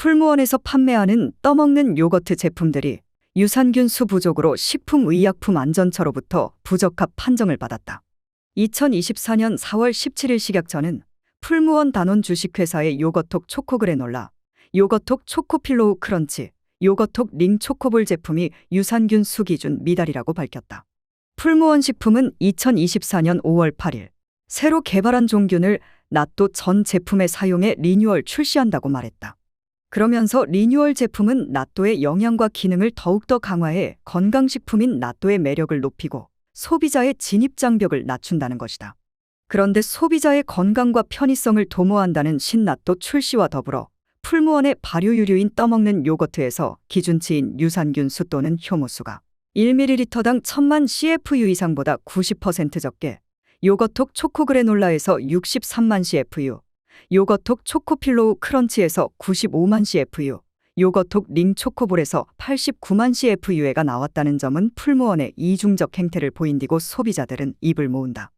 풀무원에서 판매하는 떠먹는 요거트 제품들이 유산균 수 부족으로 식품의약품 안전처로부터 부적합 판정을 받았다. 2024년 4월 17일 식약처는 풀무원 단원 주식회사의 요거톡 초코그래놀라, 요거톡 초코필로우 크런치, 요거톡 링 초코볼 제품이 유산균 수 기준 미달이라고 밝혔다. 풀무원 식품은 2024년 5월 8일 새로 개발한 종균을 나또 전 제품에 사용해 리뉴얼 출시한다고 말했다. 그러면서 리뉴얼 제품은 나또의 영양과 기능을 더욱더 강화해 건강식품인 나또의 매력을 높이고 소비자의 진입 장벽을 낮춘다는 것이다. 그런데 소비자의 건강과 편의성을 도모한다는 신나또 출시와 더불어 풀무원의 발효 유류인 떠먹는 요거트에서 기준치인 유산균 수 또는 효모수가 1ml당 1000만 CFU 이상보다 90% 적게 요거톡 초코그래놀라에서 63만 CFU, 요거톡 초코필로우 크런치에서 95만 CFU, 요거톡 링 초코볼에서 89만 CFU가 나왔다는 점은 풀무원의 이중적 행태를 보인디고 소비자들은 입을 모은다.